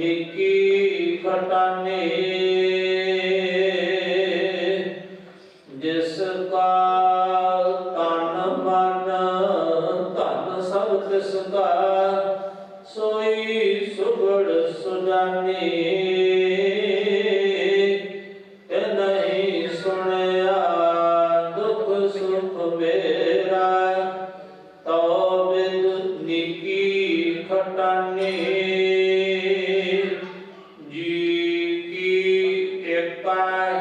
ਨਿੱਕੀ ਖਟਾਨੇ। ਜਿਸ ਕਾ ਤਨ ਮਨ, ਧਨ ਸਭ ਤਿਸ ਕਾ ਸੋਈ ਸੁਗੜ ਸੁਜਾਨੀ। ਸੁਣਿਆ ਦੁੱਖ ਸੁਖ ਮੇਰਾ। by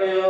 할까요?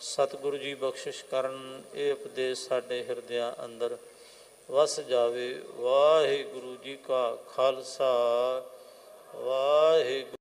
ਸਤਿਗੁਰੂ ਜੀ ਬਖਸ਼ਿਸ਼ ਕਰਨ, ਇਹ ਉਪਦੇਸ਼ ਸਾਡੇ ਹਿਰਦਿਆਂ ਅੰਦਰ ਵਸ ਜਾਵੇ। ਵਾਹਿਗੁਰੂ ਜੀ ਕਾ ਖਾਲਸਾ, ਵਾਹਿਗੁਰੂ